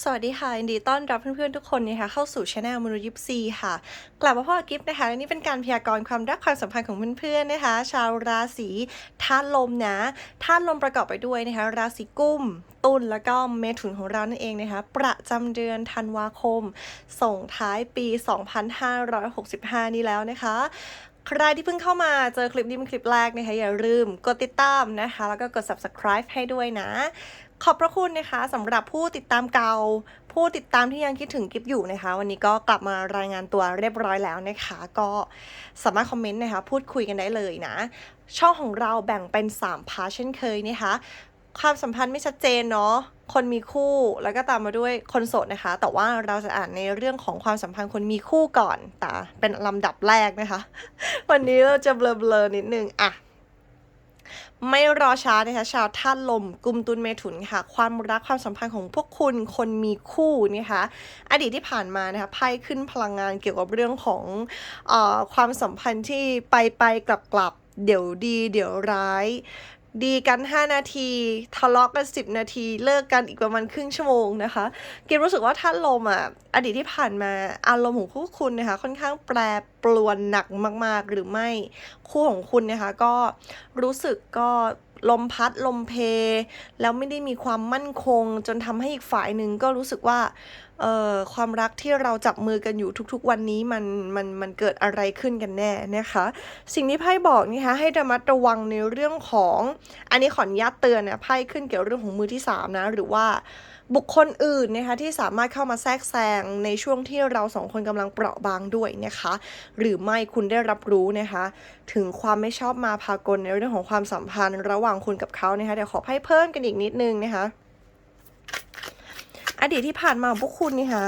สวัสดีค่ะยินดีต้อนรับเพื่อนๆทุกคนนะคะเข้าสู่ช anel มนุษย์ยิปซีค่ะ กลับมาพบกับกิฟต์นะคะและนี่เป็นการพยากรณ์ความรักความสัมพันธ์ของเพื่อนๆนะคะ ชาวราศีธาตุลมนะธาตุลมประกอบไปด้วยนะคะ ราศีกุมตุลแล้วก็เมถุนของเรานั่นเองนะคะ ประจำเดือนธันวาคม ส่งท้ายปี 2565 นี้แล้วนะคะใครที่เพิ่งเข้ามาเจอคลิปนี้เป็นคลิปแรกนะคะอย่าลืมกดติดตามนะคะ แล้วก็กด subscribe ให้ด้วยนะ ขอบพระคุณนะคะสำหรับผู้ติดตามเก่า ผู้ติดตามที่ยังคิดถึงกิฟอยู่นะคะ วันนี้ก็กลับมารายงานตัวเรียบร้อยแล้วนะคะ ก็สามารถคอมเมนต์นะคะ พูดคุยกันได้เลยนะ ช่องของเราแบ่งเป็น 3 พาร์ทเช่นเคยนะคะความสัมพันธ์ไม่ชัดเจนเนาะ คนมีคู่แล้วก็ตามมาด้วยคนโสดนะคะ แต่ว่าเราจะอ่านในเรื่องของความสัมพันธ์คนมีคู่ก่อน แต่เป็นลำดับแรกนะคะ วันนี้เราจะเบลอๆนิดนึงอะ ไม่รอช้านะคะชาวธาตุลมกุมตุลเมถุนค่ะ ความรักความสัมพันธ์ของพวกคุณคนมีคู่นะคะอดีตที่ผ่านมานะคะไพ่ขึ้นพลังงานเกี่ยวกับเรื่องของอความสัมพันธ์ที่ไปไปกลับกลับเดี๋ยวดี เดี๋ยวร้าย ดีกัน 5 นาที ทะเลาะกัน 10 นาที เลิกกันอีกประมาณครึ่งชั่วโมงนะคะกินรู้สึกว่าท่านลมอะ อดีตที่ผ่านมาอารมณ์ของคู่คุณนะคะ ค่อนข้างแปรปรวนหนักมาก ๆ หรือไม่คู่ของคุณนะคะ ก็รู้สึกก็ลมพัดลมเพ แล้วไม่ได้มีความมั่นคง จนทำให้อีกฝ่ายหนึ่งก็รู้สึกว่า เอ่อความรักที่เราจับมือกันอยู่ทุกๆ วันนี้มันมันมันเกิดอะไรขึ้นกันแน่นะคะ สิ่งที่ไพ่บอกนี่คะให้ระมัดระวังในเรื่องของ อันนี้ขออนุญาตเตือนนะไพ่ขึ้นเกี่ยวเรื่องของมือที่สามนะหรือว่าบุคคลอื่นนะคะที่สามารถเข้ามาแทรกแซงในช่วงที่เราสองคนกำลังเปราะบางด้วยนะคะ หรือไม่คุณได้รับรู้นะคะ ถึงความไม่ชอบมาพากลในเรื่องของความสัมพันธ์ ระหว่างคุณกับเขานะคะเดี๋ยวขอไพ่เพิ่มกันอีกนิดนึงนะคะ อดีตที่ผ่านมาของพวกคุณนี่คะ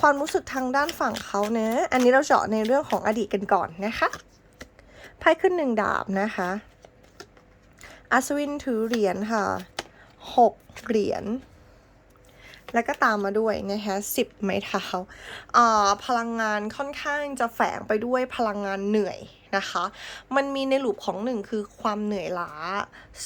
ความรู้สึกทางด้านฝั่งเขาเนะอันนี้เราเจาะในเรื่องของอดีตกันก่อนนะคะไพ่ขึ้นหนึ่งดาบนะคะอัศวินถือเหรียญค่ะหกเหรียญแล้วก็ตามมาด้วยนะคะสิบไม้เท้าอ่าพลังงานค่อนข้างจะแฝงไปด้วยพลังงานเหนื่อย นะคะ มันมีในลูปของหนึ่งคือความเหนื่อยล้า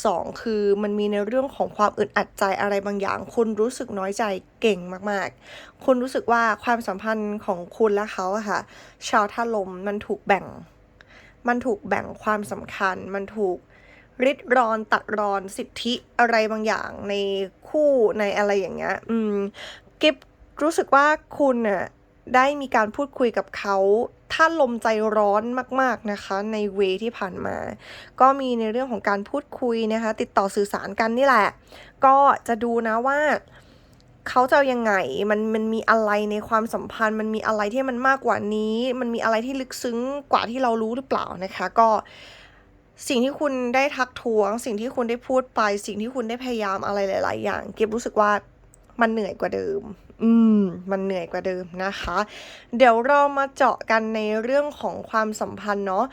สองคือมันมีในเรื่องของความอึดอัดใจอะไรบางอย่าง คุณรู้สึกน้อยใจเก่งมากๆ คุณรู้สึกว่าความสัมพันธ์ของคุณและเขาอะค่ะ ชาวท่าลมมันถูกแบ่ง มันถูกแบ่งความสำคัญ มันถูกริดรอนตัดรอนสิทธิอะไรบางอย่างในคู่ในอะไรอย่างเงี้ย อืม กิฟรู้สึกว่าคุณน่ะ ได้มีการพูดคุยกับเขาท่านลมใจร้อนมากๆนะคะ ในเวที่ผ่านมา ก็มีในเรื่องของการพูดคุยนะคะ ติดต่อสื่อสารกันนี่แหละ ก็จะดูนะว่าเขาจะยังไงมันมันมีอะไรในความสัมพันธ์ มันมีอะไรที่มันมากกว่านี้ มันมีอะไรที่ลึกซึ้งกว่าที่เรารู้หรือเปล่านะคะ ก็สิ่งที่คุณได้ทักท้วง สิ่งที่คุณได้พูดไป สิ่งที่คุณได้พยายามอะไรหลาย ๆ อย่าง เก็บรู้สึกว่า มันเหนื่อยกว่าเดิม อืม มันเหนื่อยกว่าเดิมนะคะ เดี๋ยวเรามาเจาะกันในเรื่องของความสัมพันธ์เนาะ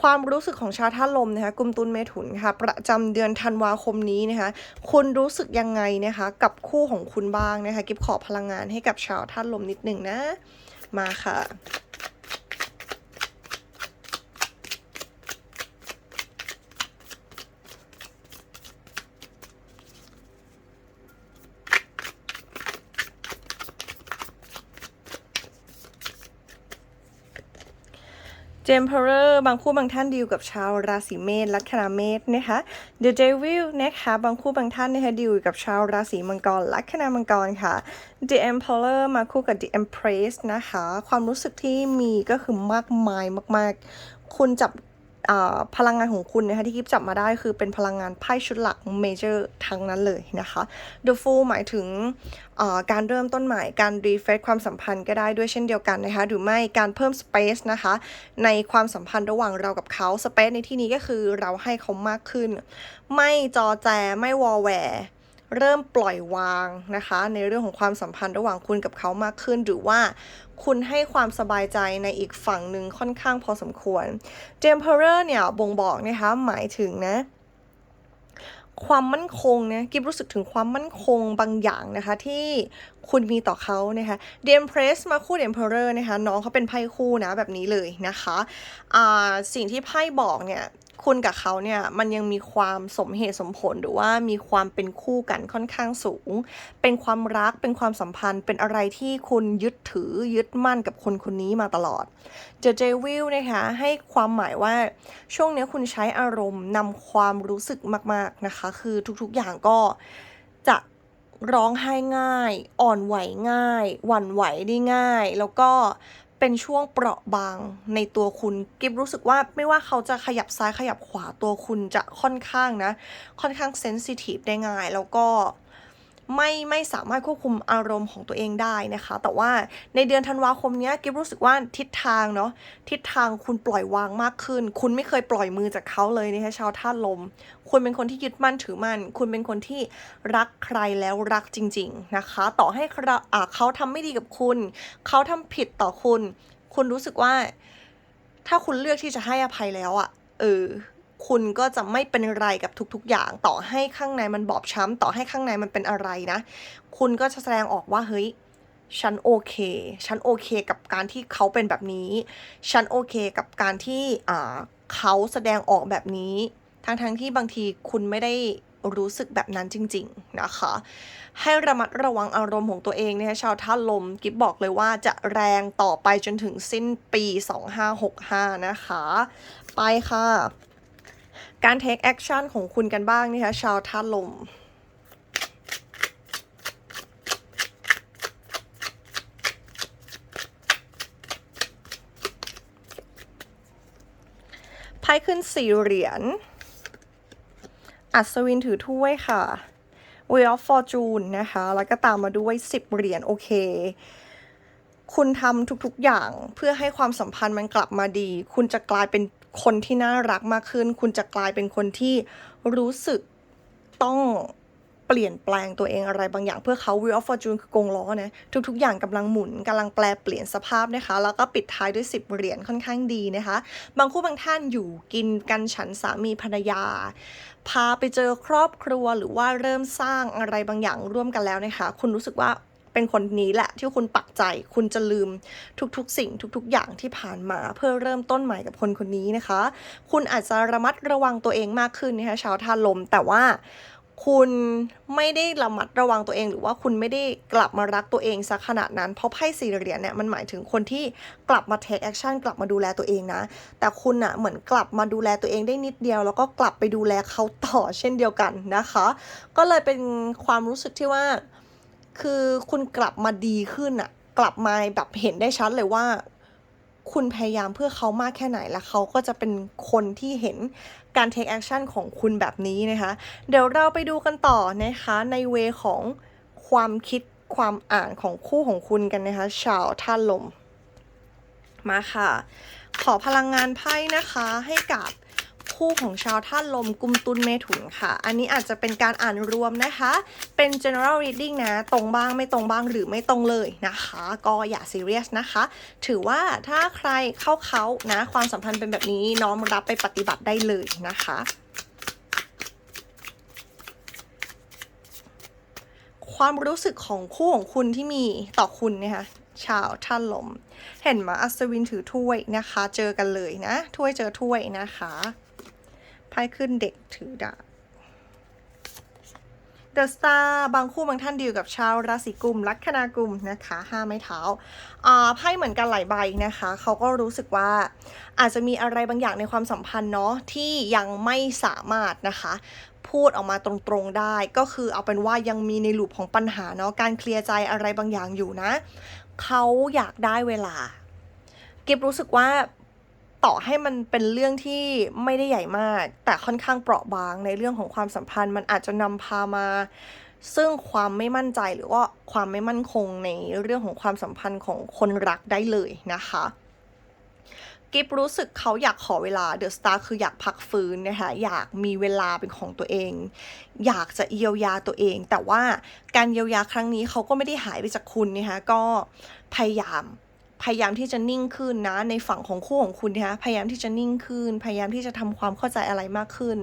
ความรู้สึกของชาวท่าลมนะคะกุมตุลเมถุนค่ะ ประจำเดือนธันวาคมนี้นะคะคุณรู้สึกยังไงนะคะ กับคู่ของคุณบ้างนะคะ กิบขอพลังงานให้กับชาวท่าลมนิดหนึ่งนะ มาค่ะ เจมเพอร์บางคู่บางท่านดีลกับชาวราศีเมษลัคนาเมษนะคะเดอะเดวิลนะคะบางคู่บางท่านนะคะดีลกับชาวราศีมังกรลัคนามังกรค่ะ The Emperor มาคู่กับ The Empress นะคะ ความรู้สึกที่มีก็คือมากมายมาก ๆ คุณจับ พลังงานของคุณนะคะที่กิฟจับมาได้คือเป็นพลังงานไพ่ชุดหลักเมเจอร์ทั้งนั้นเลยนะคะ The Fool หมายถึงการเริ่มต้นใหม่การรีเฟซความสัมพันธ์ก็ได้ด้วยเช่นเดียวกันนะคะหรือไม่การเพิ่มสเปซนะคะในความสัมพันธ์ระหว่างเรากับเขาสเปซในที่นี้ก็คือเราให้เขามากขึ้น ไม่จอแจไม่วอแหวเริ่มปล่อยวางนะคะ ในเรื่องของความสัมพันธ์ระหว่างคุณกับเขามากขึ้น หรือว่า คุณให้ความสบายใจในอีกฝั่งหนึ่งค่อนข้างพอสมควรเจมเพอร์เนี่ยบ่งบอกนะคะหมายถึงนะความมั่นคงนะกิบรู้สึกถึงความมั่นคงบางอย่างนะคะที่คุณมีต่อเขานะคะเดมเพรสมาคู่เดมเพอร์นะคะน้องเขาเป็นไพ่คู่นะแบบนี้เลยนะคะอ่าสิ่งที่ไพ่บอกเนี่ย คุณกับเขาเนี่ยมันยังมีความสมเหตุสมผลหรือว่ามีความเป็นคู่กันค่อนข้างสูง เป็นความรักเป็นความสัมพันธ์เป็นอะไรที่คุณยึดถือยึดมั่นกับคนคนนี้มาตลอดเจเจวิลนะคะให้ความหมายว่าช่วงนี้คุณใช้อารมณ์นำความรู้สึกมากๆนะคะ คือทุกๆอย่างก็จะร้องไห้ง่าย อ่อนไหวง่าย หวั่นไหวได้ง่าย แล้วก็ เป็นช่วงเปราะบางในตัวคุณ กิฟรู้สึกว่าไม่ว่าเขาจะขยับซ้ายขยับขวาตัวคุณจะค่อนข้างนะ ค่อนข้างเซนซิทีฟได้ง่าย แล้วก็ ไม่ไม่สามารถควบคุมอารมณ์ของตัวเองได้นะคะ แต่ว่าในเดือนธันวาคมนี้กิฟรู้สึกว่าทิศทางเนาะทิศทางคุณปล่อยวางมากขึ้น คุณไม่เคยปล่อยมือจากเขาเลยนะคะชาวธาตุลม คุณเป็นคนที่ยึดมั่นถือมั่น คุณเป็นคนที่รักใครแล้วรักจริง ๆนะคะ ต่อให้เขาอ่าเขาทำไม่ดีกับคุณ เขาทำผิดต่อคุณ คุณรู้สึกว่า ถ้าคุณเลือกที่จะให้อภัยแล้วอะเออ คุณก็จะไม่เป็นไรกับทุกๆ อย่างต่อให้ข้างในมันบอบช้ำต่อให้ข้างในมันเป็นอะไรนะ คุณก็จะแสดงออกว่าเฮ้ยฉันโอเค ฉันโอเคกับการที่เขาเป็นแบบนี้ ฉันโอเคกับการที่อ่าเขาแสดงออกแบบนี้ ทั้งๆที่บางทีคุณไม่ได้รู้สึกแบบนั้นจริง ๆ นะคะ ให้ระมัดระวังอารมณ์ของตัวเองนะคะชาวท่าลม กิฟบอกเลยว่าจะแรงต่อไปจนถึงสิ้นปี 2565 นะคะ ไปค่ะ การ take action ของคุณกันบ้างนะคะชาวท่าตุลมไพ่ขึ้นสี่เหรียญ อัศวินถือถ้วยค่ะ Wheel of Fortune นะคะ แล้วก็ตามมาด้วย 10 เหรียญโอเค คุณทำทุกๆอย่างเพื่อให้ความสัมพันธ์มันกลับมาดี คุณจะกลายเป็น คนที่น่ารักมากขึ้น คุณจะกลายเป็นคนที่รู้สึกต้องเปลี่ยนแปลงตัวเองอะไรบางอย่างเพื่อเขา Wheel of Fortune คือกงล้อนะทุกๆ อย่างกำลังหมุนกำลังแปลเปลี่ยนสภาพนะคะ แล้วก็ปิดท้ายด้วย 10 เหรียญค่อนข้างดีนะคะ บางคู่บางท่านอยู่กินกันฉันสามีภรรยา พาไปเจอครอบครัวหรือว่าเริ่มสร้างอะไรบางอย่างร่วมกันแล้วนะคะ คุณรู้สึกว่า เป็นคนนี้แหละที่คุณปักใจ คุณจะลืมทุกๆ สิ่งทุกๆ อย่างที่ผ่านมาเพื่อเริ่มต้นใหม่กับคนคนนี้นะคะ คุณอาจจะระมัดระวังตัวเองมากขึ้นนะคะชาวธาตุลม แต่ว่าคุณไม่ได้ระมัดระวังตัวเอง หรือว่าคุณไม่ได้กลับมารักตัวเองสักขนาดนั้น เพราะไพ่สี่เหรียญเนี่ยมันหมายถึงคนที่กลับมา take action กลับมาดูแลตัวเองนะ แต่คุณอะเหมือนกลับมาดูแลตัวเองได้นิดเดียว แล้วก็กลับไปดูแลเขาต่อเช่นเดียวกันนะคะ ก็เลยเป็นความรู้สึกที่ว่า คือคุณกลับมาดีขึ้นอะกลับมาแบบเห็นได้ชัดเลยว่า คุณพยายามเพื่อเขามากแค่ไหนและเขาก็จะเป็นคนที่เห็นการ take action ของคุณแบบนี้นะคะ เดี๋ยวเราไปดูกันต่อนะคะในเวของความคิดความอ่านของคู่ของคุณกันนะคะ ชาวท่าตุลม มาค่ะ ขอพลังงานไพ่นะคะให้กับ คู่ของชาวท่าตุลมกุมตุนเมถุนค่ะ อันนี้อาจจะเป็นการอ่านรวมนะคะ เป็น general reading นะ ตรงบ้างไม่ตรงบ้างหรือไม่ตรงเลยนะคะ ก็อย่า serious นะคะ ถือว่าถ้าใครเข้าเขานะ ความสัมพันธ์เป็นแบบนี้น้อมรับไปปฏิบัติได้เลยนะคะความรู้สึกของคู่ของคุณที่มีต่อคุณเนี่ยค่ะชาวท่านลม เห็นมาอัศวินถือถ้วยนะคะ เจอกันเลยนะ ถ้วยเจอถ้วยนะคะ ไพ่ขึ้นเด็กถือดาบ The Star บางคู่บางท่านดีลกับชาวราศีกุมลัคนากุมนะคะห้าไม้เท้าอ่าไพ่เหมือนกันหลายใบนะคะเขาก็รู้สึกว่าอาจจะมีอะไรบางอย่างในความสัมพันธ์เนาะที่ยังไม่สามารถนะคะพูดออกมาตรงๆได้ก็คือเอาเป็นว่ายังมีในหลูปของปัญหาเนาะการเคลียร์ใจอะไรบางอย่างอยู่นะ เขาอยากได้เวลาเก็บรู้สึกว่า ต่อให้มันเป็นเรื่องที่ไม่ได้ใหญ่มาก แต่ค่อนข้างเปราะบางในเรื่องของความสัมพันธ์ มันอาจจะนำพามา ซึ่งความไม่มั่นใจหรือว่าความไม่มั่นคงในเรื่องของความสัมพันธ์ของคนรักได้เลยนะคะกิฟรู้สึกเขาอยากขอเวลาเดอะสตาร์คืออยากพักฟื้นนะคะอยากมีเวลาเป็นของตัวเอง อยากจะเยียวยาตัวเอง แต่ว่าการเยียวยาครั้งนี้เขาก็ไม่ได้หายไปจากคุณนะคะก็พยายาม พยายามที่จะนิ่งขึ้นนะ ในฝั่งของคู่ของคุณนะคะพยายามที่จะนิ่งขึ้น พยายามที่จะทำความเข้าใจอะไรมากขึ้น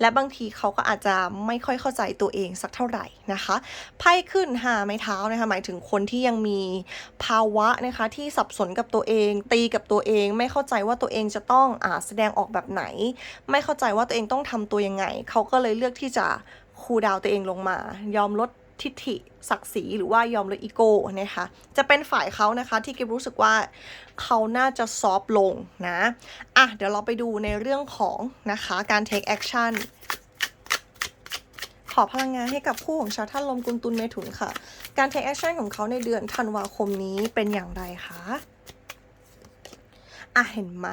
และบางทีเขาก็อาจจะไม่ค่อยเข้าใจตัวเองสักเท่าไหร่นะคะไพ่ขึ้นหาไม้เท้านะคะหมายถึงคนที่ยังมีภาวะนะคะที่สับสนกับตัวเอง ตีกับตัวเอง ไม่เข้าใจว่าตัวเองจะต้องอาแสดงออกแบบไหน ไม่เข้าใจว่าตัวเองต้องทำตัวยังไงเขาก็เลยเลือกที่จะคูดาวตัวเองลงมา ยอมลด ทิฐิศักดิ์ศรีหรือว่ายอมลดอีโก้นะคะจะเป็นฝ่ายเขานะคะที่กิฟรู้สึกว่าเขาน่าจะซอฟลงนะอะเดี๋ยวเราไปดูในเรื่องของนะคะการ take action ขอพลังงานให้กับคู่ของชาวท่านลมกุลตุลเมถุนค่ะ การ take action ของเขาในเดือนธันวาคมนี้เป็นอย่างไรคะ อะเห็นไหม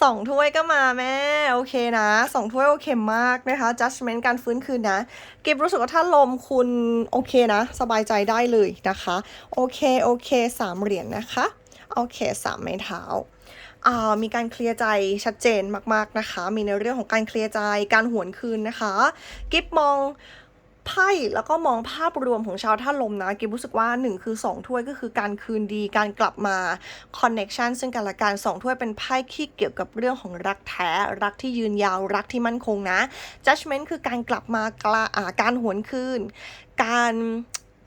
สองถ้วยก็มาแม่ โอเคนะสองถ้วยโอเคมากนะคะ judgment การฟื้นคืนนะ กิบรู้สึกว่าถ้าลมคุณโอเคนะ สบายใจได้เลยนะคะ โอเค โอเคสามเหรียญนนะคะ โอเคสามไม้เท้าอ่ามีการเคลียร์ใจชัดเจนมาก ๆ นะคะ มีในเรื่องของการเคลียร์ใจ การหวนคืนนะคะ กิบมอง ไพ่แล้วก็มองภาพรวมของชาวท่าลมนะกิบรู้สึกว่า 1 คือ 2 ถ้วยก็คือการคืนดีการกลับมาคอนเน็ชันซึ่งกันและกัน2ถ้วยเป็นไพ่ที่เกี่ยวกับเรื่องของรักแท้รักที่ยืนยาวรักที่มั่นคงนะ judgment คือการกลับมากลาอ่าการหวนคืน การ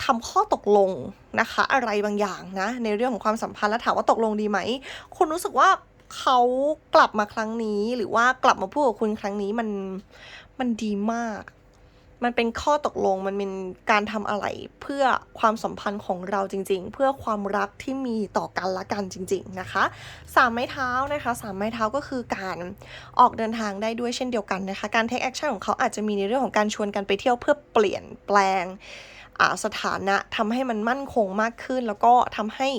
ทำข้อตกลงนะคะ อะไรบางอย่างนะ ในเรื่องของความสัมพันธ์แล้วถามว่าตกลงดีไหมคุณรู้สึกว่าเขากลับมาครั้งนี้ หรือว่ากลับมาพูดกับคุณครั้งนี้มันมันดีมาก มันเป็นข้อตกลงมันเป็นการทำอะไรเพื่อความสัมพันธ์ของเราจริง ๆ เพื่อความรักที่มีต่อกันและกันจริง ๆนะคะสามไม้เท้านะคะสามไม้เท้าก็คือการออกเดินทางได้ด้วยเช่นเดียวกันนะคะ การเทคแอคชั่นของเขาอาจจะมีในเรื่องของการชวนกันไปเที่ยวเพื่อเปลี่ยนแปลง สถานะทำให้มันมั่นคงมากขึ้น แล้วก็ทำให้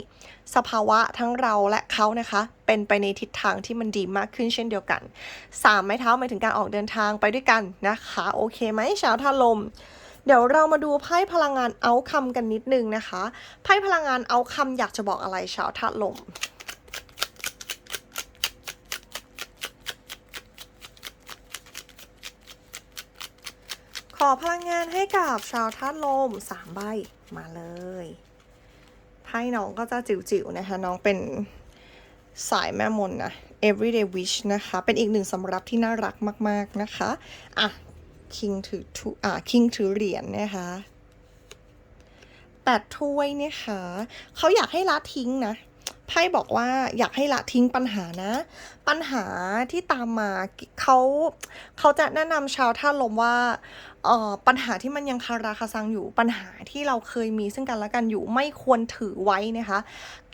สภาวะทั้งเราและเขานะคะ เป็นไปในทิศทางที่มันดีมากขึ้นเช่นเดียวกันสามไม้เท้าหมายถึงการออกเดินทางไปด้วยกันนะคะ โอเคไหมชาวท่าลม เดี๋ยวเรามาดูไพ่พลังงานเอาคำกันนิดนึงนะคะไพ่พลังงานเอาคำอยากจะบอกอะไรชาวธาลม ขอพลังงานให้กับชาวธาตุลมสามใบมาเลยไพ่น้องก็จะจิ๋วๆนะคะ น้องเป็นสายแม่มนนะ everyday wish นะคะ เป็นอีกหนึ่งสำรับที่น่ารักมาก ๆ นะคะ อะ คิงถือทุอ่าคิงถือเหรียญนะคะแปดถ้วยนะคะ เขาอยากให้ละทิ้งนะไพ่บอกว่าอยากให้ละทิ้งปัญหานะ ปัญหาที่ตามมาเขาเขาจะแนะนำชาวท่าลมว่า ปัญหาที่มันยังคาราคาซังอยู่ปัญหาที่เราเคยมีซึ่งกันและกันอยู่ไม่ควรถือไว้นะคะ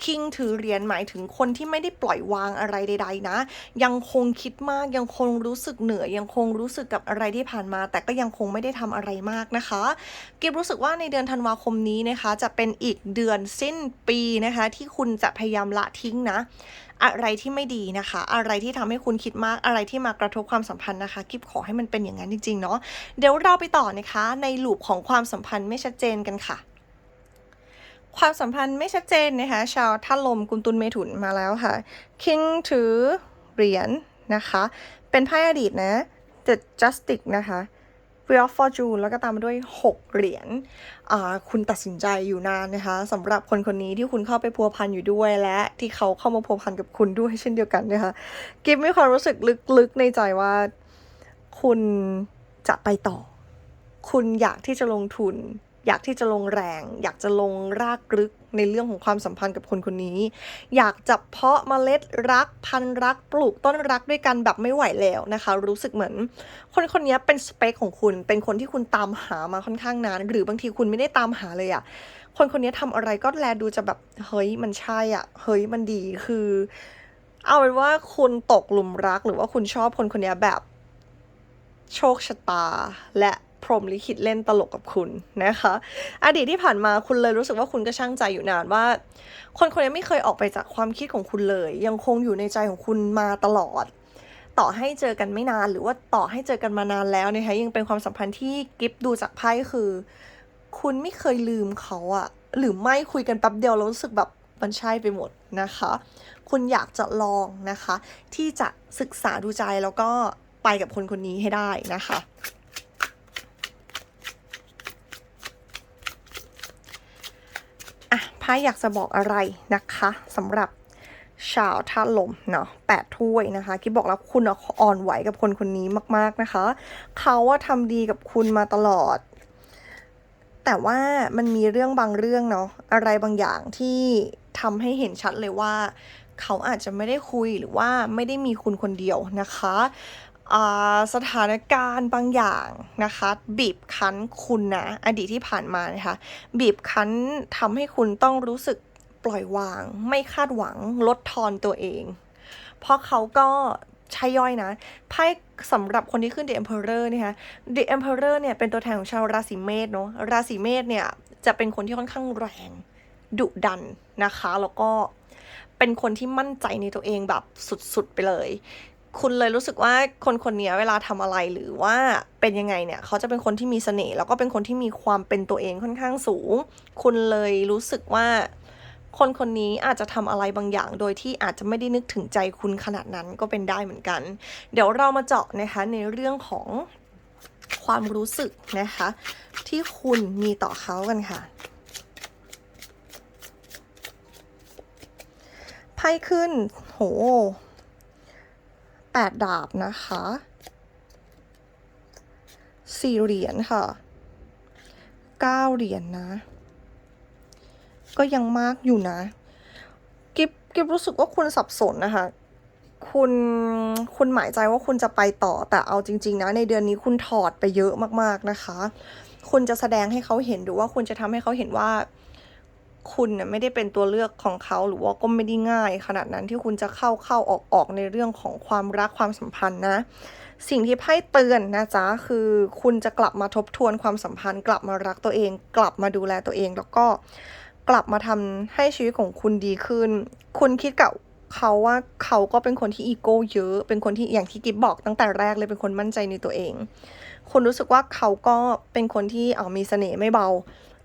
คิงถือเหรียญหมายถึงคนที่ไม่ได้ปล่อยวางอะไรใด ๆ นะ ยังคงคิดมากยังคงรู้สึกเหนื่อยยังคงรู้สึกกับอะไรที่ผ่านมา แต่ก็ยังคงไม่ได้ทำอะไรมากนะคะ กิบรู้สึกว่าในเดือนธันวาคมนี้นะคะ จะเป็นอีกเดือนสิ้นปีนะคะ ที่คุณจะพยายามละทิ้งนะอะไรที่ไม่ดีนะคะ อะไรที่ทำให้คุณคิดมากอะไรที่มากระทบความสัมพันธ์นะคะกิบขอให้มันเป็นอย่างนั้นจริงๆเนาะเดี๋ยวเราไปต่อนะคะ ในลูปของความสัมพันธ์ไม่ชัดเจนกันค่ะความสัมพันธ์ไม่ชัดเจนนะคะชาวท่าลมกุลตุลเมถุนมาแล้วค่ะ คิงถือเหรียญนะคะ เป็นไพ่อดีตนะ The Justice นะคะ Wheel of Fortune แล้วก็ตามมาด้วย 6 เหรียญคุณตัดสินใจอยู่นานนะคะสำหรับคนคนนี้ที่คุณเข้าไปพัวพันอยู่ด้วยและที่เขาเข้ามาพัวพันกับคุณด้วยเช่นเดียวกันนะคะกิฟมีความรู้สึกลึกๆในใจว่าคุณจะไปต่อ คุณอยากที่จะลงทุน อยากที่จะลงแรง อยากจะลงรากลึกในเรื่องของความสัมพันธ์กับคนคนนี้ อยากจะเพาะเมล็ดรักพันธุ์รักปลูกต้นรักด้วยกันแบบไม่ไหวแล้วนะคะ รู้สึกเหมือน คนคนนี้เป็นสเปคของคุณ เป็นคนที่คุณตามหามาค่อนข้างนาน หรือบางทีคุณไม่ได้ตามหาเลยอะคนคนนี้ทำอะไรก็แลดูจะแบบเฮ้ยมันใช่อะ เฮ้ยมันดีคือ เอาเป็นว่าคุณตกหลุมรักหรือว่าคุณชอบคนคนนี้แบบโชคชะตาและ พรมลิขิตเล่นตลกกับคุณนะคะ อดีตที่ผ่านมาคุณเลยรู้สึกว่าคุณก็ช่างใจอยู่นานว่า คนคนนี้ไม่เคยออกไปจากความคิดของคุณเลย ยังคงอยู่ในใจของคุณมาตลอด ต่อให้เจอกันไม่นานหรือว่าต่อให้เจอกันมานานแล้วนะคะยังเป็นความสัมพันธ์ที่กิฟดูจากไพ่คือ คุณไม่เคยลืมเขาอะหรือไม่คุยกันแป๊บเดียวแล้วรู้สึกแบบมันใช่ไปหมดนะคะ คุณอยากจะลองนะคะ ที่จะศึกษาดูใจแล้วก็ไปกับคนคนนี้ให้ได้นะคะ อะไพ่อยากจะบอกอะไรนะคะสำหรับชาวท่าลมเนาะแปดถ้วยนะคะกิ๊บบอกแล้วคุณอ่อนไหวกับคนคนนี้มาก ๆนะคะ เขาว่าทำดีกับคุณมาตลอด แต่ว่ามันมีเรื่องบางเรื่องเนาะอะไรบางอย่างที่ทำให้เห็นชัดเลยว่า เขาอาจจะไม่ได้คุยหรือว่าไม่ได้มีคุณคนเดียวนะคะ สถานการณ์บางอย่างนะคะ บีบคั้นคุณนะอดีตที่ผ่านมานะคะ บีบคั้นทำให้คุณต้องรู้สึกปล่อยวาง ไม่คาดหวังลดทอนตัวเอง เพราะเขาก็ใช่ย่อยนะไพ่สำหรับคนที่ขึ้น The Emperor เนี่ยคะ The Emperor เนี่ยเป็นตัวแทนของชาวราศีเมษเนาะราศีเมษเนี่ยจะเป็นคนที่ค่อนข้างแรงดุดันนะคะ แล้วก็เป็นคนที่มั่นใจในตัวเองแบบสุดๆไปเลย คุณเลยรู้สึกว่าคนคนนี้เวลาทำอะไรหรือว่าเป็นยังไงเนี่ยเขาจะเป็นคนที่มีเสน่ห์แล้วก็เป็นคนที่มีความเป็นตัวเองค่อนข้างสูง คุณเลยรู้สึกว่าคนคนนี้อาจจะทำอะไรบางอย่าง โดยที่อาจจะไม่ได้นึกถึงใจคุณขนาดนั้นก็เป็นได้เหมือนกัน เดี๋ยวเรามาเจาะนะคะในเรื่องของความรู้สึกนะคะ ที่คุณมีต่อเขากันค่ะไพ่ขึ้น โห แปดดาบนะคะสี่เหรียญค่ะเก้าเหรียญนะ ก็ยังมากอยู่นะ กิบกิบรู้สึกว่าคุณสับสนนะคะ คุณคุณหมายใจว่าคุณจะไปต่อแต่เอาจริง ๆ นะ ในเดือนนี้คุณถอดไปเยอะมากๆนะคะ คุณจะแสดงให้เขาเห็นหรือว่าคุณจะทำให้เขาเห็นว่า คุณน่ะไม่ได้เป็นตัวเลือกของเขา หรือว่าก็ไม่ได้ง่าย ขนาดนั้นที่คุณจะเข้าเข้าออกออกในเรื่องของความรักความสัมพันธ์นะ สิ่งที่ไพ่เตือนนะจ๊ะคือคุณจะกลับมาทบทวนความสัมพันธ์ กลับมารักตัวเอง กลับมาดูแลตัวเอง แล้วก็กลับมาทำให้ชีวิตของคุณดีขึ้น คุณคิดกับเขาว่าเขาก็เป็นคนที่อีโก้เยอะ เป็นคนที่อย่างที่กิฟบอกตั้งแต่แรกเลยเป็นคนมั่นใจในตัวเอง คุณรู้สึกว่าเขาก็เป็นคนที่เอามีเสน่ห์ไม่เบา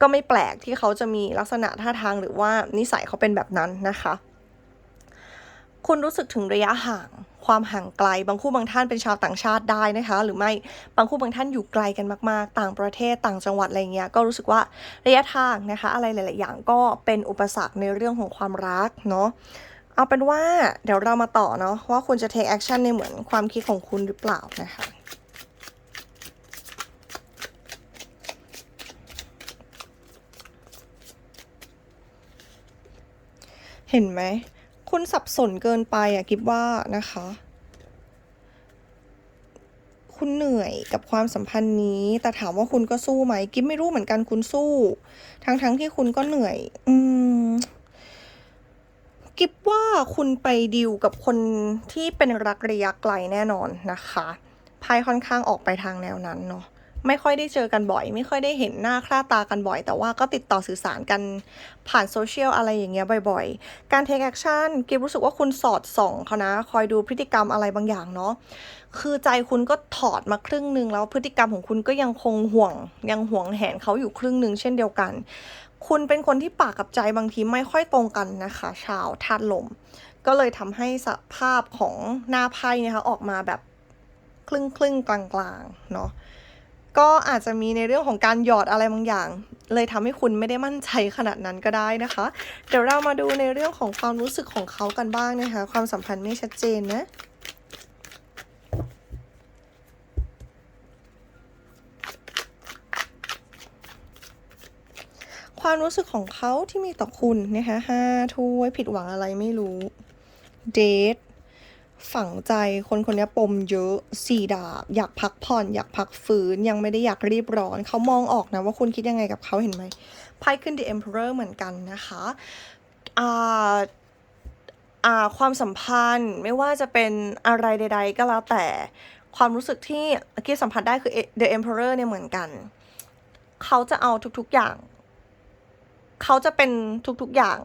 ก็ไม่แปลกที่เขาจะมีลักษณะท่าทางหรือว่านิสัยเขาเป็นแบบนั้นนะคะ คุณรู้สึกถึงระยะห่างความห่างไกล บางคู่บางท่านเป็นชาวต่างชาติได้นะคะ หรือไม่บางคู่บางท่านอยู่ไกลกันมากๆ ต่างประเทศต่างจังหวัดอะไรเงี้ยก็รู้สึกว่าระยะทางนะคะ อะไรหลาย ๆ อย่างก็เป็นอุปสรรคในเรื่องของความรักเนาะเอาเป็นว่าเดี๋ยวเรามาต่อเนาะว่าคุณจะ take action ในเหมือนความคิดของคุณหรือเปล่านะคะ เห็นไหม คุณสับสนเกินไปอะกิบว่านะคะ คุณเหนื่อยกับความสัมพันธ์นี้ แต่ถามว่าคุณก็สู้ไหม กิบไม่รู้เหมือนกันคุณสู้ ทั้งๆทที่คุณก็เหนื่อย อืม กิบว่าคุณไปดิวกับคนที่เป็นรักระยะไกลแน่นอนนะคะไพ่ค่อนข้างออกไปทางแนวนั้นเนาะ ไม่ค่อยได้เจอกันบ่อย ไม่ค่อยได้เห็นหน้าค่าตากันบ่อย แต่ว่าก็ติดต่อสื่อสารกันผ่านโซเชียลอะไรอย่างเงี้ยบ่อยๆ การ take action กิบรู้สึกว่าคุณสอดส่องเขานะ คอยดูพฤติกรรมอะไรบางอย่างเนาะคือใจคุณก็ถอดมาครึ่งหนึ่งแล้วพฤติกรรมของคุณก็ยังคงห่วง ยังห่วงแหนเขาอยู่ครึ่งหนึ่งเช่นเดียวกัน คุณเป็นคนที่ปากกับใจบางทีไม่ค่อยตรงกันนะคะ ชาวธาตุลม ก็เลยทำให้สภาพของหน้าไพ่นะคะออกมาแบบครึ่งครึ่งๆกลางๆเนาะ ก็อาจจะมีในเรื่องของการหยอดอะไรบางอย่าง เลยทำให้คุณไม่ได้มั่นใจขนาดนั้นก็ได้นะคะ เดี๋ยวเรามาดูในเรื่องของความรู้สึกของเขากันบ้างนะคะ ความสัมพันธ์ไม่ชัดเจนนะความรู้สึกของเขาที่มีต่อคุณนะคะห้าถ้วยผิดหวังอะไรไม่รู้ เดท ฝังใจคนคนนี้ปมเยอะสี่ดาบ อยากพักผ่อน อยากพักฟื้น ยังไม่ได้อยากรีบร้อน เขามองออกนะว่าคุณคิดยังไงกับเขาเห็นไหมไพ่ขึ้น The Emperor เหมือนกันนะคะอ่าอ่าความสัมพันธ์ไม่ว่าจะเป็นอะไรใด ๆ ก็แล้วแต่ความรู้สึกที่กี้สัมผัสได้คือ The Emperor เนี่ยเหมือนกัน เขาจะเอาทุกๆอย่าง เขาจะเป็นทุกๆอย่าง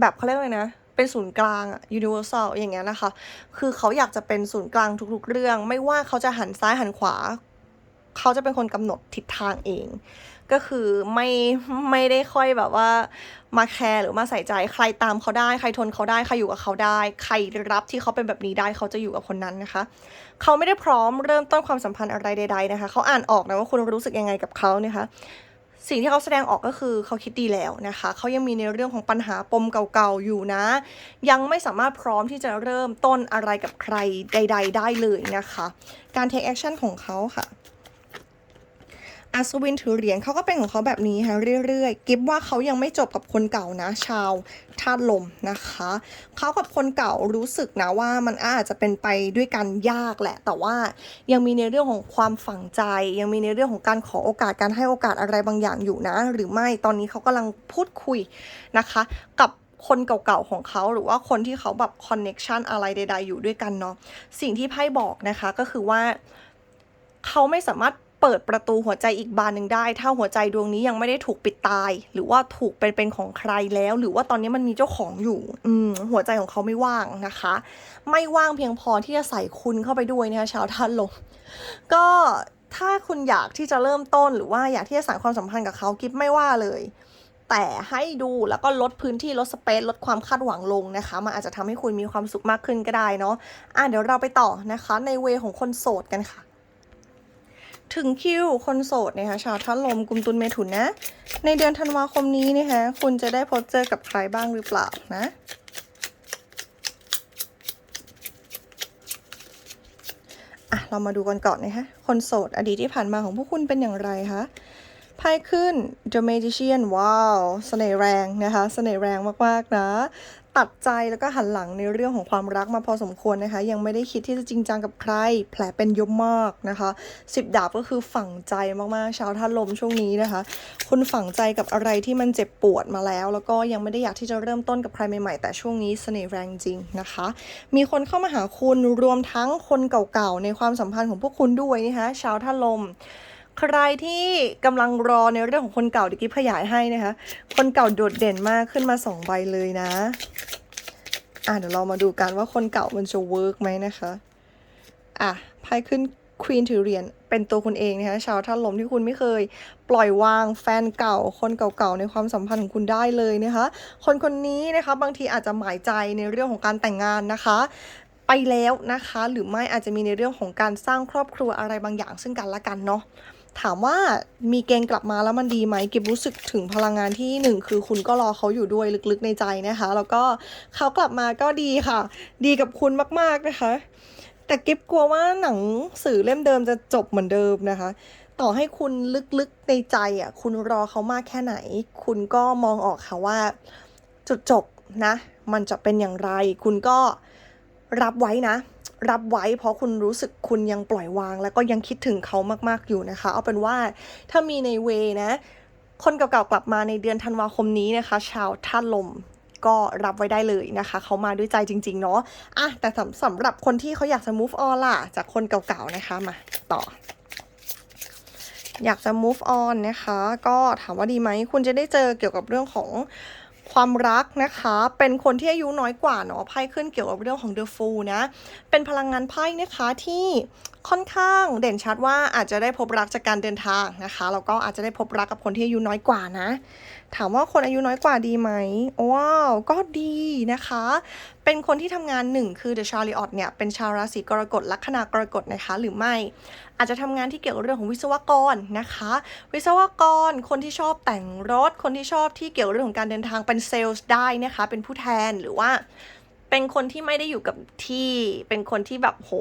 แบบเขาเรียกว่าไงนะ เป็นศูนย์กลางอะ universal อย่างเงี้ยนะคะ คือเขาอยากจะเป็นศูนย์กลางทุกๆ เรื่อง ไม่ว่าเขาจะหันซ้ายหันขวา เขาจะเป็นคนกำหนดทิศทางเอง ก็คือไม่ไม่ได้ค่อยแบบว่ามาแคร์หรือมาใส่ใจใครตามเขาได้ ใครทนเขาได้ ใครอยู่กับเขาได้ ใครรับที่เขาเป็นแบบนี้ได้เขาจะอยู่กับคนนั้นนะคะ เขาไม่ได้พร้อมเริ่มต้นความสัมพันธ์อะไรใด ๆนะคะ เขาอ่านออกนะว่าคุณรู้สึกยังไงกับเขาเนี่ยคะ สิ่งที่เขาแสดงออกก็คือเขาคิดดีแล้วนะคะ เขายังมีในเรื่องของปัญหาปมเก่าๆอยู่นะ ยังไม่สามารถพร้อมที่จะเริ่มต้นอะไรกับใครใด ๆ ได้เลยนะคะ การ take action ของเขาค่ะ อัศวินถือเหรียญเขาก็เป็นของเขาแบบนี้ค่ะเรื่อยๆ กิฟว่าเขายังไม่จบกับคนเก่านะ ชาวธาตุลมนะคะเขากับคนเก่ารู้สึกนะว่ามันอาจจะเป็นไปด้วยกันยากแหละ แต่ว่ายังมีในเรื่องของความฝังใจ ยังมีในเรื่องของการขอโอกาสการให้โอกาสอะไรบางอย่างอยู่นะ หรือไม่ตอนนี้เขากำลังพูดคุยนะคะ กับคนเก่าๆของเขาหรือว่าคนที่เขาแบบคอนเน็ชันอะไรใด ๆ อยู่ด้วยกันเนาะสิ่งที่ไพ่บอกนะคะก็คือว่าเขาไม่สามารถ เปิดประตูหัวใจอีกบานหนึ่งได้ ถ้าหัวใจดวงนี้ยังไม่ได้ถูกปิดตาย หรือว่าถูกเป็นเป็นของใครแล้ว หรือว่าตอนนี้มันมีเจ้าของอยู่อืมหัวใจของเขาไม่ว่างนะคะ ไม่ว่างเพียงพอที่จะใส่คุณเข้าไปด้วยนะคะชาวท่านลมก็ถ้าคุณอยากที่จะเริ่มต้นหรือว่าอยากที่จะสานความสัมพันธ์กับเขากิฟไม่ว่าเลย แต่ให้ดูแล้วก็ลดพื้นที่ลดสเปซลดความคาดหวังลงนะคะมันอาจจะทำให้คุณมีความสุขมากขึ้นก็ได้เนาะอะเดี๋ยวเราไปต่อนะคะ ในเวของคนโสดกันค่ะ ถึงคิวคนโสดนะคะชาวทัดลมกุมตุนเมถุนนะ ในเดือนธันวาคมนี้นะคะคุณจะได้พบเจอกับใครบ้างหรือเปล่านะอะเรามาดูกันก่อนนะคะคนโสดอดีตที่ผ่านมาของพวกคุณเป็นอย่างไรคะไพ่ขึ้น The Magician ว้าวเสน่ห์แรงนะคะเสน่ห์แรงมาก ๆ นะ ตัดใจแล้วก็หันหลังในเรื่องของความรักมาพอสมควรนะคะ ยังไม่ได้คิดที่จะจริงจังกับใคร แผลเป็นยมมากนะคะสิบดาบก็คือฝังใจมากๆชาวท่านลมช่วงนี้นะคะ คุณฝังใจกับอะไรที่มันเจ็บปวดมาแล้ว แล้วก็ยังไม่ได้อยากที่จะเริ่มต้นกับใครใหม่ๆ แต่ช่วงนี้เสน่ห์แรงจริงนะคะ มีคนเข้ามาหาคุณรวมทั้งคนเก่าๆในความสัมพันธ์ของพวกคุณด้วยนะคะชาวท่านลม ใครที่กำลังรอในเรื่องของคนเก่าดี๋ยวกิ๊บขยายให้นะคะ คนเก่าโดดเด่นมากขึ้นมาสองใบเลยนะ อะเดี๋ยวเรามาดูกันว่าคนเก่ามันจะเวิร์กไหมนะคะ อะไพ่ขึ้นควีนถือเหรียญเป็นตัวคุณเองนะคะชาวท่านลมที่คุณไม่เคย ปล่อยวางแฟนเก่า คนเก่าๆในความสัมพันธ์ของคุณได้เลยนะคะคนคนนี้นะคะบางทีอาจจะหมายใจในเรื่องของการแต่งงานนะคะ ไปแล้วนะคะ หรือไม่อาจจะมีในเรื่องของการสร้างครอบครัวอะไรบางอย่างซึ่งกันและกันเนาะ ถามว่ามีเกณฑ์กลับมาแล้วมันดีไหมกิบรู้สึกถึงพลังงานที่หนึ่งคือคุณก็รอเขาอยู่ด้วยลึกๆในใจนะคะ แล้วก็เขากลับมาก็ดีค่ะ ดีกับคุณมากๆนะคะ แต่กิบกลัวว่าหนังสื่อเล่มเดิมจะจบเหมือนเดิมนะคะ ต่อให้คุณลึกๆในใจอะคุณรอเขามากแค่ไหน คุณก็มองออกค่ะว่า จุดจบนะ มันจะเป็นอย่างไร คุณก็รับไว้นะ รับไว้เพราะคุณรู้สึกคุณยังปล่อยวาง แล้วก็ยังคิดถึงเขามากๆอยู่นะคะ เอาเป็นว่าถ้ามีในเวนะ คนเก่าๆกลับมาในเดือนธันวาคมนี้นะคะ ชาวท่าลมก็รับไว้ได้เลยนะคะ เขามาด้วยใจจริง ๆ เนาะอะแต่สำสำหรับคนที่เขาอยากจะ move on ล่ะ จากคนเก่าๆนะคะมาต่อ อยากจะ move on นะคะ ก็ถามว่าดีไหม คุณจะได้เจอเกี่ยวกับเรื่องของ ความรักนะคะ เป็นคนที่อายุน้อยกว่าเนาะไพ่ขึ้นเกี่ยวกับเรื่องของเดอะฟูลนะ เป็นพลังงานไพ่นะคะที่ค่อนข้างเด่นชัดว่าอาจจะได้พบรักจากการเดินทางนะคะแล้วก็อาจจะได้พบรักกับคนที่อายุน้อยกว่านะ ถามว่าคนอายุน้อยกว่าดีไหมว้าว ก็ดีนะคะ เป็นคนที่ทำงานหนึ่งคือ The Chariot เนี่ย เป็นชาวราศีกรกฎลัคนากรกฎนะคะ หรือไม่ อาจจะทำงานที่เกี่ยวกับเรื่องของวิศวกรนะคะ วิศวกร คนที่ชอบแต่งรถ คนที่ชอบที่เกี่ยวกับเรื่องของการเดินทางเป็นเซลล์ได้นะคะ เป็นผู้แทนหรือว่าเป็นคนที่ไม่ได้อยู่กับที่ เป็นคนที่แบบโห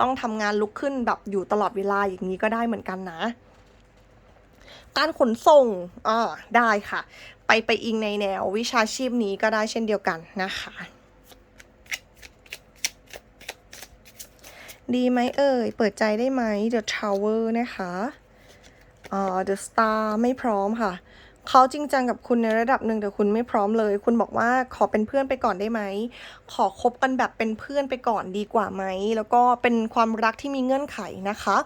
ต้องทำงานลุกขึ้นแบบอยู่ตลอดเวลาอย่างนี้ก็ได้เหมือนกันนะ การขนส่งอ่าได้ค่ะ ไปไปอิงในแนววิชาชีพนี้ก็ได้เช่นเดียวกันนะคะ ดีไหมเอ่ย เปิดใจได้ไหม The Tower นะคะอ่า The Star ไม่พร้อมค่ะเขาจริงจังกับคุณในระดับหนึ่งแต่คุณไม่พร้อมเลย คุณบอกว่าขอเป็นเพื่อนไปก่อนได้ไหม ขอคบกันแบบเป็นเพื่อนไปก่อนดีกว่าไหม แล้วก็เป็นความรักที่มีเงื่อนไขนะคะ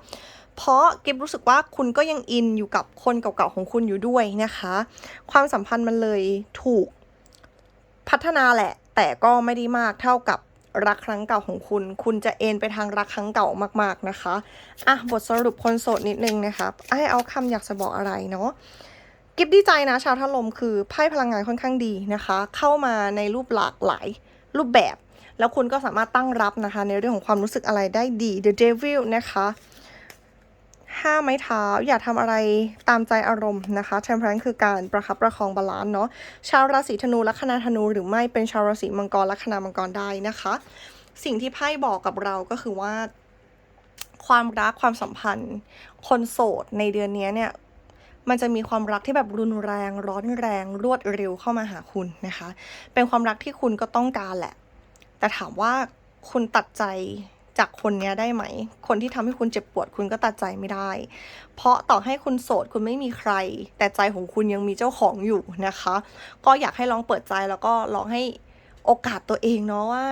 เพราะก็บรู้สึกว่าคุณก็ยังอินอยู่กับคนเก่าๆของคุณอยู่ด้วยนะคะ ความสัมพันธ์มันเลยถูกพัฒนาแหละ แต่ก็ไม่ได้มากเท่ากับรักครั้งเก่าของคุณ คุณจะเอนไปทางรักครั้งเก่ามากๆนะคะ อะ บทสรุปคนโสดนิดนึงนะคะให้เอาคำอยากจะบอกอะไรเนาะ กิฟดีใจนะ ชาวทัลมคือไพ่พลังงานค่อนข้างดีนะคะ เข้ามาในรูปหลากหลายรูปแบบ แล้วคุณก็สามารถตั้งรับนะคะ ในเรื่องของความรู้สึกอะไรได้ดี The Devil นะคะ ห้าไม้เท้า อย่าทำอะไรตามใจอารมณ์นะคะ temperance คือการประคับประคองบาลานซ์เนาะชาวราศีธนูลัคนาธนูหรือไม่เป็นชาวราศีมังกรลัคนามังกรได้นะคะ สิ่งที่ไพ่บอกกับเราก็คือว่า ความรักความสัมพันธ์ คนโสดในเดือนนี้เนี่ยมันจะมีความรักที่แบบรุนแรง ร้อนแรง รวดเร็วเข้ามาหาคุณนะคะ เป็นความรักที่คุณก็ต้องการแหละ แต่ถามว่าคุณตัดใจ จากคนนี้ได้ไหม คนที่ทำให้คุณเจ็บปวดคุณก็ตัดใจไม่ได้ เพราะต่อให้คุณโสดคุณไม่มีใคร แต่ใจของคุณยังมีเจ้าของอยู่นะคะ ก็อยากให้ลองเปิดใจแล้วก็ลองให้โอกาสตัวเองเนาะว่า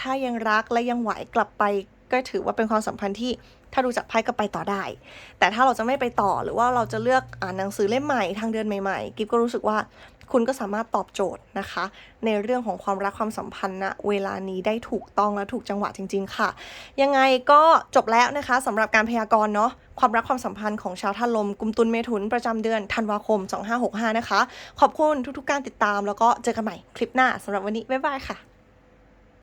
ถ้ายังรักและยังไหวกลับไป ก็ถือว่าเป็นความสัมพันธ์ที่ ถ้าดูจากไพ่ก็ไปต่อได้ แต่ถ้าเราจะไม่ไปต่อหรือว่าเราจะเลือกอ่านหนังสือเล่มใหม่ทางเดินใหม่ๆ กิฟก็รู้สึกว่าคุณก็สามารถตอบโจทย์นะคะ ในเรื่องของความรักความสัมพันธ์ณเวลานี้ได้ถูกต้องและถูกจังหวะจริง ๆ ค่ะ ยังไงก็จบแล้วนะคะสำหรับการพยากรณ์เนาะความรักความสัมพันธ์ของชาวท่าลมกุมตุลเมถุนประจำเดือนธันวาคม 2565 นะคะ ขอบคุณทุกๆ การติดตามแล้วก็เจอกันใหม่คลิปหน้าสำหรับวันนี้บ๊ายบายค่ะ